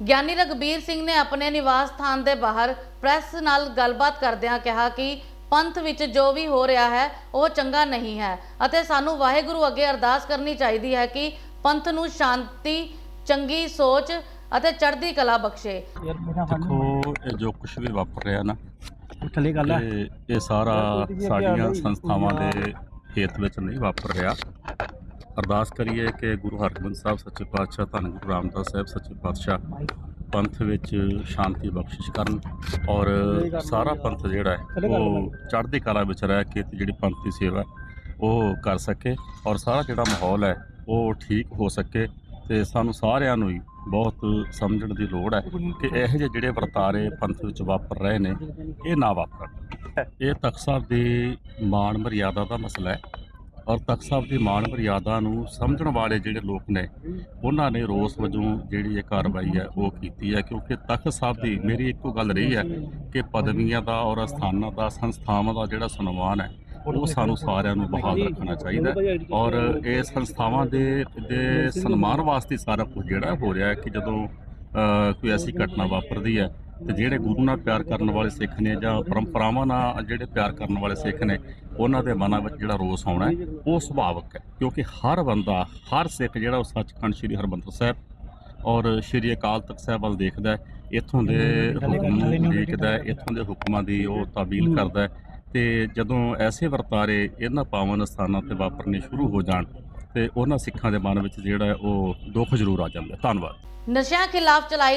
ਗਿਆਨੀ ਰਗਬੀਰ ਸਿੰਘ ਨੇ ਆਪਣੇ ਨਿਵਾਸ ਸਥਾਨ ਦੇ ਬਾਹਰ ਪ੍ਰੈਸ ਨਾਲ ਗੱਲਬਾਤ ਕਰਦਿਆਂ ਕਿਹਾ ਕਿ ਪੰਥ ਵਿੱਚ ਜੋ ਵੀ ਹੋ ਰਿਹਾ ਹੈ ਉਹ ਚੰਗਾ ਨਹੀਂ ਹੈ ਅਤੇ ਸਾਨੂੰ ਵਾਹਿਗੁਰੂ ਅੱਗੇ ਅਰਦਾਸ ਕਰਨੀ ਚਾਹੀਦੀ ਹੈ ਕਿ ਪੰਥ ਨੂੰ ਸ਼ਾਂਤੀ ਚੰਗੀ ਸੋਚ ਅਤੇ ਚੜ੍ਹਦੀ ਕਲਾ ਬਖਸ਼ੇ। ਦੇਖੋ ਇਹ ਜੋ ਕੁਝ ਵੀ ਵਾਪਰ ਰਿਹਾ ਨਾ ਥੱਲੇ ਗੱਲ ਹੈ ਇਹ ਇਹ ਸਾਰਾ ਸਾਡੀਆਂ ਸੰਸਥਾਵਾਂ ਦੇ ਹੇਤ ਵਿੱਚ ਨਹੀਂ ਵਾਪਰ ਰਿਹਾ। ਅਰਦਾਸ ਕਰੀਏ ਕਿ ਗੁਰੂ ਹਰਗੋਬਿੰਦ ਸਾਹਿਬ ਸੱਚੇ ਪਾਤਸ਼ਾਹ ਧੰਨ ਗੁਰੂ ਰਾਮਦਾਸ ਸਾਹਿਬ ਸੱਚੇ ਪਾਤਸ਼ਾਹ ਪੰਥ ਵਿੱਚ ਸ਼ਾਂਤੀ ਬਖਸ਼ਿਸ਼ ਕਰਨ ਔਰ ਸਾਰਾ ਪੰਥ ਜਿਹੜਾ ਹੈ ਉਹ ਚੜ੍ਹਦੀ ਕਲਾ ਵਿੱਚ ਰਹਿ ਕੇ ਤੇ ਜਿਹੜੀ ਪੰਥ ਦੀ ਸੇਵਾ ਉਹ ਕਰ ਸਕੇ ਔਰ ਸਾਰਾ ਜਿਹੜਾ ਮਾਹੌਲ ਹੈ ਉਹ ਠੀਕ ਹੋ ਸਕੇ ਤੇ ਸਾਨੂੰ ਸਾਰਿਆਂ ਨੂੰ ਹੀ ਬਹੁਤ ਸਮਝਣ ਦੀ ਲੋੜ ਹੈ ਕਿ ਇਹੋ ਜਿਹੇ ਜਿਹੜੇ ਵਰਤਾਰੇ ਪੰਥ ਵਿੱਚ ਵਾਪਰ ਰਹੇ ਨੇ ਇਹ ਨਾ ਵਾਪਰਨ। ਇਹ ਤਖਤ ਸਾਹਿਬ ਦੀ ਮਾਣ ਮਰਿਆਦਾ ਦਾ ਮਸਲਾ ਹੈ। ਔਰ ਤਖਤ ਸਾਹਿਬ ਦੀ ਮਾਣ ਮਰਿਆਦਾ ਨੂੰ ਸਮਝਣ ਵਾਲੇ ਜਿਹੜੇ ਲੋਕ ਨੇ, ਉਹਨਾਂ ਨੇ ਰੋਸ ਵਜੋਂ ਜਿਹੜੀ ਇਹ ਕਾਰਵਾਈ ਹੈ, ਉਹ ਕੀਤੀ ਹੈ। ਕਿਉਂਕਿ ਤਖਤ ਸਾਹਿਬ ਦੀ ਮੇਰੀ ਇੱਕੋ ਗੱਲ ਰਹੀ ਹੈ ਕਿ ਪਦਵੀਆਂ ਦਾ ਔਰ ਅਸਥਾਨਾਂ ਦਾ, ਸੰਸਥਾਵਾਂ ਦਾ ਜਿਹੜਾ ਸਨਮਾਨ ਹੈ, ਉਹ ਸਾਨੂੰ ਸਾਰਿਆਂ ਨੂੰ ਬਹਾਲ ਰੱਖਣਾ ਚਾਹੀਦਾ ਔਰ ਇਹ ਸੰਸਥਾਵਾਂ ਦੇ ਦੇ ਸਨਮਾਨ ਵਾਸਤੇ ਸਾਰਾ ਕੁਝ ਜਿਹੜਾ ਹੋ ਰਿਹਾ ਹੈ ਕਿ ਜਦੋਂ ਕੋਈ ਐਸੀ ਘਟਨਾ ਵਾਪਰਦੀ ਹੈ, ਤੇ ਜਿਹੜੇ ਗੁਰੂ ਨਾਲ ਪਿਆਰ ਕਰਨ ਵਾਲੇ ਸਿੱਖ ਨੇ ਜਾਂ ਪਰੰਪਰਾਵਾਂ ਨਾਲ ਜਿਹੜੇ ਪਿਆਰ ਕਰਨ ਵਾਲੇ ਸਿੱਖ ਨੇ ਉਹਨਾਂ ਦੇ ਮਨਾਂ ਵਿੱਚ ਜਿਹੜਾ ਰੋਸ ਆਉਣਾ ਹੈ ਉਹ ਸੁਭਾਵਕ ਹੈ ਕਿਉਂਕਿ ਹਰ ਬੰਦਾ ਹਰ ਸਿੱਖ ਜਿਹੜਾ ਉਹ ਸੱਚਖੰਡ ਸ੍ਰੀ ਹਰਮੰਦਰ ਸਾਹਿਬ ਔਰ ਸ੍ਰੀ ਅਕਾਲ ਤਖਤ ਸਾਹਿਬ ਵੱਲ ਦੇਖਦਾ ਇੱਥੋਂ ਦੇ ਹੁਕਮ ਨੂੰ ਦੇਖਦਾ ਹੈ ਇੱਥੋਂ ਦੇ ਹੁਕਮਾਂ ਦੀ ਉਹ ਤਾਬੀਲ ਕਰਦਾ ਹੈ ਤੇ ਜਦੋਂ ਐਸੇ ਵਰਤਾਰੇ ਇਹਨਾਂ ਪਾਵਨ ਸਥਾਨਾਂ ਤੇ ਵਾਪਰਨੇ ਸ਼ੁਰੂ ਹੋ ਜਾਣ ਤੇ ਉਹਨਾਂ ਸਿੱਖਾਂ ਦੇ ਮਨ ਵਿੱਚ ਜਿਹੜਾ ਉਹ ਦੁੱਖ ਜ਼ਰੂਰ ਆ ਜਾਂਦਾ। ਧੰਨਵਾਦ। ਨਸ਼ਿਆਂ ਖਿਲਾਫ ਚਲਾਈ